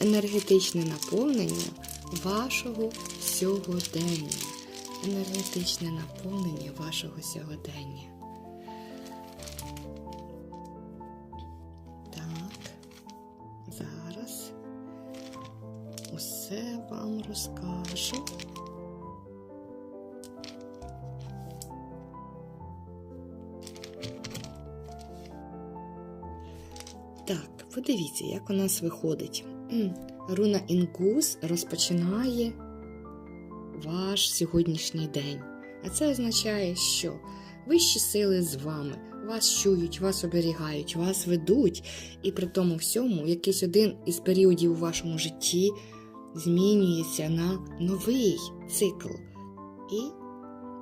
енергетичне наповнення вашого сьогодення. Енергетичне наповнення вашого сьогодення. Так, зараз усе вам розкажу. Так, подивіться, як у нас виходить. Руна Інгус розпочинає ваш сьогоднішній день. А це означає, що вищі сили з вами, вас чують, вас оберігають, вас ведуть, і при тому всьому якийсь один із періодів у вашому житті змінюється на новий цикл. І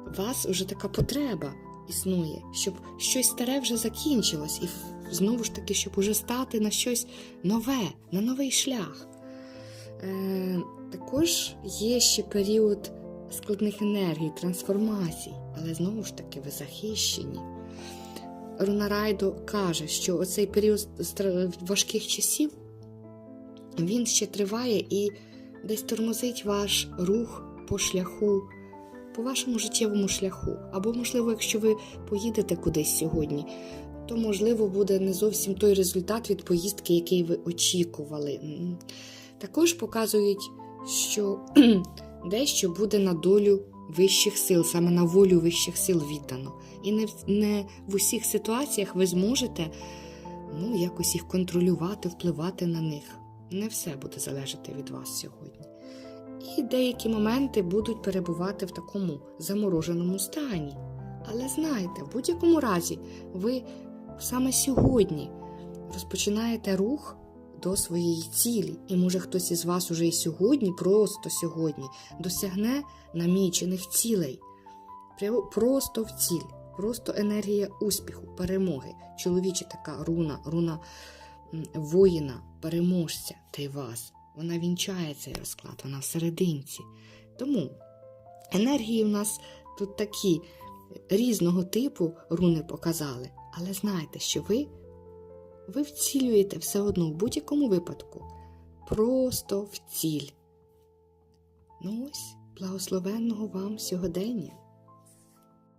у вас вже така потреба існує, щоб щось старе вже закінчилось, і знову ж таки, щоб уже стати на щось нове, на новий шлях. Е, також є ще період складних енергій, трансформацій, але знову ж таки ви захищені. Рунарайдо каже, що оцей період важких часів він ще триває і десь тормозить ваш рух по шляху, по вашому життєвому шляху. Або, можливо, якщо ви поїдете кудись сьогодні, то можливо буде не зовсім той результат від поїздки, який ви очікували. Також показують, що дещо буде на долю вищих сил, саме на волю вищих сил віддано. І не, не в усіх ситуаціях ви зможете ну, якось їх контролювати, впливати на них. Не все буде залежати від вас сьогодні. І деякі моменти будуть перебувати в такому замороженому стані. Але знайте, в будь-якому разі, ви саме сьогодні розпочинаєте рух до своєї цілі. І може хтось із вас уже і сьогодні, просто сьогодні, досягне намічених цілей. Просто в ціль, просто енергія успіху, перемоги. Чоловіча така руна, руна воїна, переможця й вас. Вона вінчає цей розклад, вона всерединці. Тому енергії в нас тут такі різного типу руни показали. Але знайте, що ви ви вцілюєте все одно в будь-якому випадку. Просто в ціль. Ну ось, благословенного вам сьогодення.